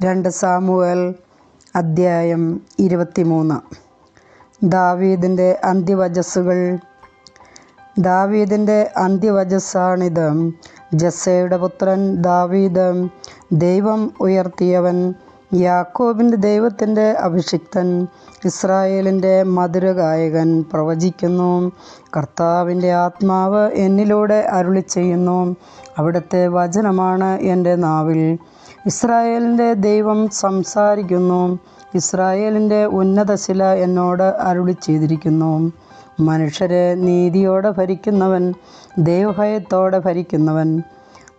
രണ്ട് സാമുവേൽ അദ്ധ്യായം ഇരുപത്തിമൂന്ന്. ദാവീദിന്റെ അന്ത്യവചസ്സുകൾ ദാവീദിന്റെ അന്ത്യവചസ്സാണിത് ജസ്സയുടെ പുത്രൻ ദാവീദ് ദൈവം ഉയർത്തിയവൻ യാക്കോബിന്റെ ദൈവത്തിന്റെ അഭിഷിക്തൻ ഇസ്രായേലിന്റെ മധുരഗായകൻ പ്രവചിക്കുന്നു. കർത്താവിന്റെ ആത്മാവ് എന്നിലൂടെ അരുളി ചെയ്യുന്നു. അവിടുത്തെ വചനമാണ് എന്റെ നാവിൽ. ഇസ്രായേലിന്റെ ദൈവം സംസാരിക്കുന്നു. ഇസ്രായേലിന്റെ ഉന്നതശില എന്നോട് അരുളി ചെയ്തിരിക്കുന്നു. മനുഷ്യരെ നീതിയോടെ ഭരിക്കുന്നവൻ ദൈവഭയത്തോടെ ഭരിക്കുന്നവൻ.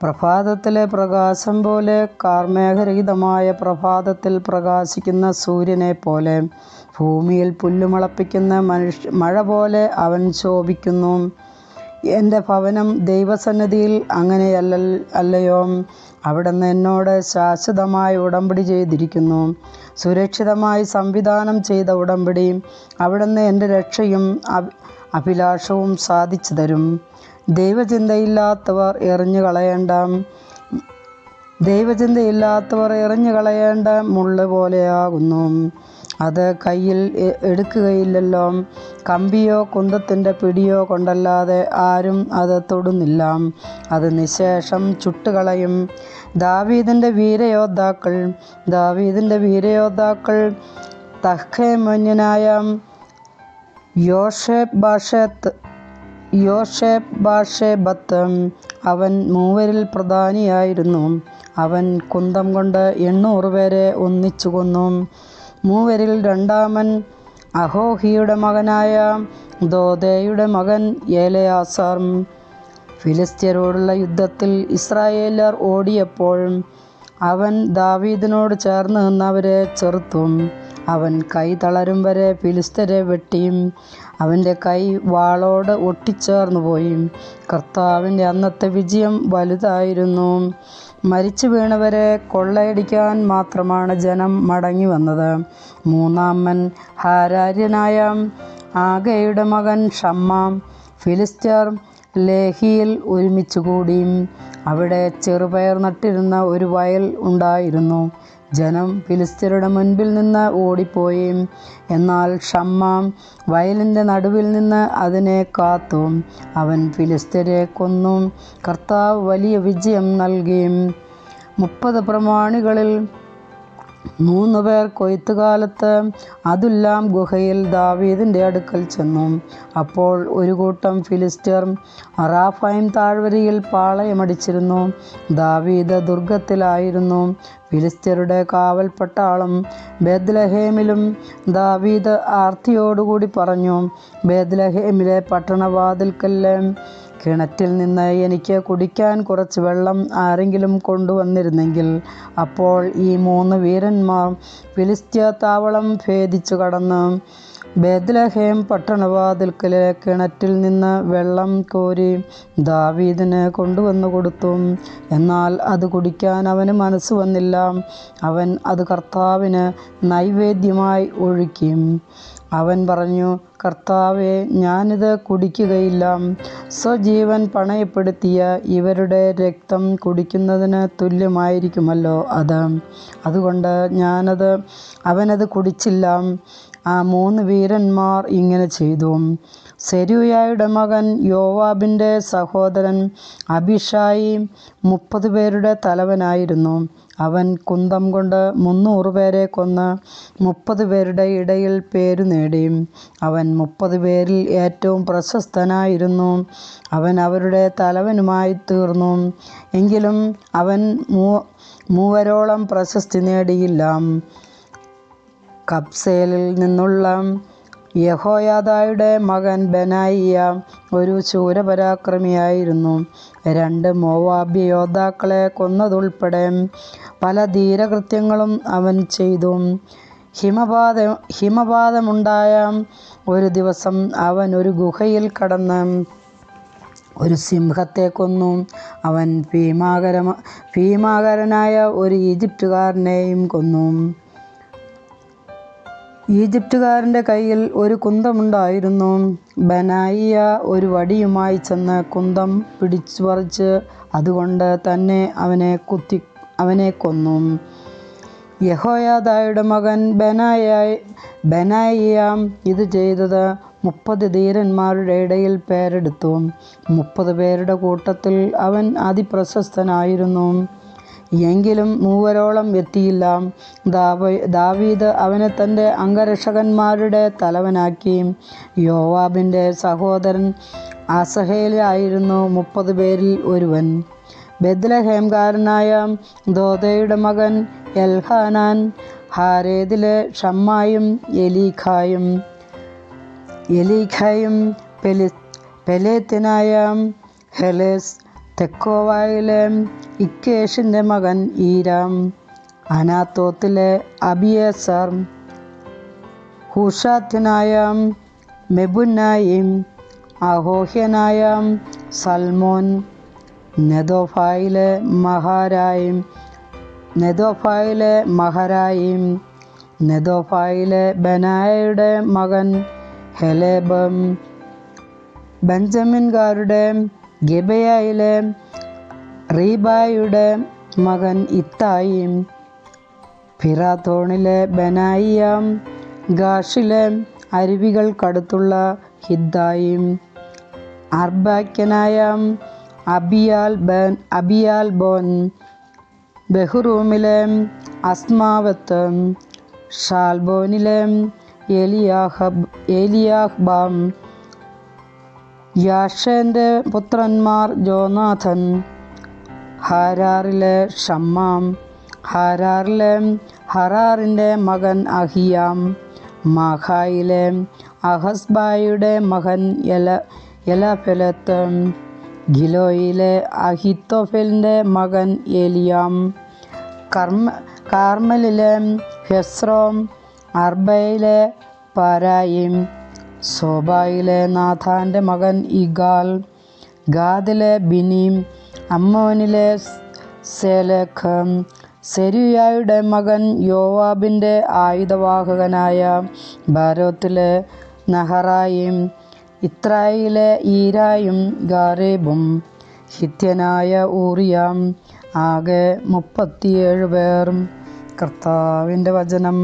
പ്രഭാതത്തിലെ പ്രകാശം പോലെ കാർമേഘരഹിതമായ പ്രഭാതത്തിൽ പ്രകാശിക്കുന്ന സൂര്യനെ പോലെ ഭൂമിയിൽ പുല്ലുമളപ്പിക്കുന്ന മനുഷ്യ മഴ പോലെ അവൻ ശോഭിക്കുന്നു. എന്റെ ഭവനം ദൈവസന്നിധിയിൽ അങ്ങനെയല്ല അല്ലയോ? അവിടുന്ന് എന്നോട് ശാശ്വതമായി ഉടമ്പടി ചെയ്തിരിക്കുന്നു. സുരക്ഷിതമായി സംവിധാനം ചെയ്ത ഉടമ്പടി അവിടുന്ന് എന്റെ രക്ഷയും അഭിലാഷവും സാധിച്ചു തരും. ദൈവചിന്തയില്ലാത്തവർ എറിഞ്ഞു കളയേണ്ട. ദൈവചിന്തയില്ലാത്തവർ എറിഞ്ഞു കളയേണ്ട മുള്ള് പോലെയാകുന്നു. അത് കയ്യിൽ എടുക്കുകയില്ലല്ലോ. കമ്പിയോ കുന്തത്തിന്റെ പിടിയോ കൊണ്ടല്ലാതെ ആരും അത് തൊടുന്നില്ല. അത് നിശേഷം ചുട്ടുകളയും. ദാവീദിന്റെ വീരയോദ്ധാക്കൾ ദാവീദിന്റെ വീരയോദ്ധാക്കൾ തഹ്ഖേമന്യനായ യോഷേബ് ബാഷത്ത് യോഷേബ് ബാഷേബത്ത് അവൻ മൂവരിൽ പ്രധാനിയായിരുന്നു. അവൻ കുന്തം കൊണ്ട് എണ്ണൂറ് പേരെ ഒന്നിച്ചു കൊന്നു. മൂവരിൽ രണ്ടാമൻ അഹോഹിയുടെ മകനായ ദോദയുടെ മകൻ ഏലയാസാർ. ഫിലിസ്ത്യരോടുള്ള യുദ്ധത്തിൽ ഇസ്രായേലർ ഓടിയപ്പോൾ അവൻ ദാവീദിനോട് ചേർന്ന് നിന്നവരെ ചെറുത്തും. അവൻ കൈ തളരും വരെ ഫിലിസ്തരെ വെട്ടിയും അവന്റെ കൈ വാളോട് ഒട്ടിച്ചേർന്നു പോയി. കർത്താവിന്റെ അന്നത്തെ വിജയം വലുതായിരുന്നു. മരിച്ചു വീണവരെ കൊള്ളയടിക്കാൻ മാത്രമാണ് ജനം മടങ്ങി വന്നത്. മൂന്നാമൻ ഹാരാര്യനായ ആകയുടെ മകൻ ഷമ്മാം ഫിലിസ്റ്റർ ലേഹിയിൽ ഒരുമിച്ചുകൂടി. അവിടെ ചെറുപയർ നട്ടിരുന്ന ഒരു വയൽ ഉണ്ടായിരുന്നു. ജനം ഫിലിസ്ത്യരുടെ മുൻപിൽ നിന്ന് ഓടിപ്പോയി. എന്നാൽ ഷമ്മാം വയലിന്റെ നടുവിൽ നിന്ന് അതിനെ കാത്തു. അവൻ ഫിലിസ്ത്യരെ കൊന്നു. കർത്താവ് വലിയ വിജയം നൽകി. മുപ്പത് പ്രമാണികളിൽ മൂന്ന് പേർ കൊയ്ത്തുകാലത്ത് അതുല്ലാം ഗുഹയിൽ ദാവീദിന്റെ അടുക്കൽ ചെന്നു. അപ്പോൾ ഒരു കൂട്ടം ഫിലിസ്ത്യർ അറാഫൈം താഴ്വരയിൽ പാളയമടിച്ചിരുന്നു. ദാവീദ് ദുർഗത്തിലായിരുന്നു. ഫിലിസ്ത്യരുടെ കാവൽ പട്ടാളം ബേദ്ലഹേമിലും ദാവീദ് ആർത്തിയോടുകൂടി പറഞ്ഞു ബേദ്ലഹേമിലെ പട്ടണവാതിൽക്കല്ല് കിണറ്റിൽ നിന്ന് എനിക്ക് കുടിക്കാൻ കുറച്ച് വെള്ളം ആരെങ്കിലും കൊണ്ടുവന്നിരുന്നെങ്കിൽ അപ്പോൾ ഈ മൂന്ന് വീരന്മാർ ഫിലിസ്ത്യ താവളം ഭേദിച്ചു കടന്ന് ബേദ്ലഹേം പട്ടണവാതിൽക്കലെ കിണറ്റിൽ നിന്ന് വെള്ളം കോരി ദാവീദിന് കൊണ്ടുവന്നു കൊടുത്തു. എന്നാൽ അത് കുടിക്കാൻ അവന് മനസ്സ് വന്നില്ല. അവൻ അത് കർത്താവിന് നൈവേദ്യമായി ഒഴുക്കി. അവൻ പറഞ്ഞു കർത്താവെ ഞാനിത് കുടിക്കുകയില്ല. സ്വജീവൻ പണയപ്പെടുത്തിയ ഇവരുടെ രക്തം കുടിക്കുന്നതിന് തുല്യമായിരിക്കുമല്ലോ അത്. അതുകൊണ്ട് ഞാനത് അവനത് കുടിച്ചില്ല. ആ മൂന്ന് വീരന്മാർ ഇങ്ങനെ ചെയ്തു. സെരൂയായുടെ മകൻ യോവാബിന്റെ സഹോദരൻ അഭിഷായി മുപ്പത് പേരുടെ തലവനായിരുന്നു. അവൻ കുന്തം കൊണ്ട് മുന്നൂറ് പേരെ കൊന്ന് മുപ്പത് പേരുടെ ഇടയിൽ പേരു നേടി. അവൻ മുപ്പത് പേരിൽ ഏറ്റവും പ്രശസ്തനായിരുന്നു. അവൻ അവരുടെ തലവനുമായി തീർന്നു. എങ്കിലും അവൻ മൂവരോളം പ്രശസ്തി നേടിയില്ല. കബ്സേലിൽ നിന്നുള്ള യഹോയാദായുടെ മകൻ ബനായിയ ഒരു ശൂരപരാക്രമിയായിരുന്നു രണ്ട് മോവാബ്യ യോദ്ധാക്കളെ കൊന്നതുൾപ്പെടെ പല ധീരകൃത്യങ്ങളും അവൻ ചെയ്തു. ഹിമപാത ഹിമപാതമുണ്ടായ ഒരു ദിവസം അവൻ ഒരു ഗുഹയിൽ കടന്ന് ഒരു സിംഹത്തെ കൊന്നു. അവൻ ഭീമാകര ഭീമാകരനായ ഒരു ഈജിപ്തുകാരനെയും കൊന്നു. ഈജിപ്തുകാരന്റെ കയ്യിൽ ഒരു കുന്തമുണ്ടായിരുന്നു. ബനായിയ ഒരു വടിയുമായി ചെന്ന് കുന്തം പിടിച്ചു പറിച്ച് അതുകൊണ്ട് തന്നെ അവനെ കുത്തി അവനെ കൊന്നു. യഹോയാദായുടെ മകൻ ബനായ ബനായിയാം ഇത് ചെയ്തത് മുപ്പത് ധീരന്മാരുടെ ഇടയിൽ പേരെടുത്തു. മുപ്പത് പേരുടെ കൂട്ടത്തിൽ അവൻ അതിപ്രശസ്തനായിരുന്നു. എങ്കിലും മൂവരോളം എത്തിയില്ല ദാവ ദാവീദ് അവനെ തന്റെ അംഗരക്ഷകന്മാരുടെ തലവനാക്കി. യോവാബിന്റെ സഹോദരൻ അസഹേലായിരുന്നു മുപ്പത് പേരിൽ ഒരുവൻ. ബദ്ലഹേംകാരനായ ദോതയുടെ മകൻ എൽഹാനാൻ ഹാരേദിലെ ഷമ്മായും എലീഖായും എലീഖായും പെലി പെലേത്തിനായ ഹെലേസ് തെക്കോവായിലെ ഇക്കേഷിന്റെ മകൻ ഈരാം അനാത്തോത്തിലെ അബിയേസർ ഹൂഷാത്തിനായ മെബുനായിം അഹോഹ്യനായ സൽമോൻ നെതോഫായിലെ മഹാരായിം നെതോഫായിലെ മഹരായിം നെതോഫായിലെ ബനായയുടെ മകൻ ഹെലേബം ബെഞ്ചമിൻകാരുടെ ഗിബയായിലെ റീബായുടെ മകൻ ഇത്തായിയും ഫിറാത്തോണിലെ ബനായിയാം ഗാഷിലെ അരുവികൾക്കടുത്തുള്ള ഹിദ്ദായിം അർബാക്യനായ അബിയാൽ ബൻ അബിയാൽ ബോൻ ബഹുറൂമിലെ അസ്മാവത്ത് ഷാൽബോനിലെ എലിയാഹബ് എലിയാഹ്ബാം യാഷേന്റെ പുത്രന്മാർ ജോനാഥൻ ഹാരാറിലെ ഷമ്മാം ഹാരാറിലെ ഹറാറിന്റെ മകൻ അഹിയാം മാഹായിലെ അഹസ്ബായുടെ മകൻ എല എലഫെലത്ത് ഗിലോയിലെ അഹിത്തോഫലിന്റെ മകൻ ഏലിയാം കർമ്മ കാർമലിലെ ഹെസ്രോം അർബയിലെ പാരായിം സോബായിലെ നാഥാന്റെ മകൻ ഇഗാൽ ഗാദിലെ ബിനീം അമ്മോനിലെ സേലഖ് സെരിയായുടെ മകൻ യോവാബിന്റെ ആയുധവാഹകനായ ഭാരത്തിലെ നഹറായും ഇത്രായിലെ ഈരായും ഗാരേബും ഹിത്യനായ ഊറിയാം ആകെ മുപ്പത്തിയേഴ് പേർ. കർത്താവിന്റെ വചനം.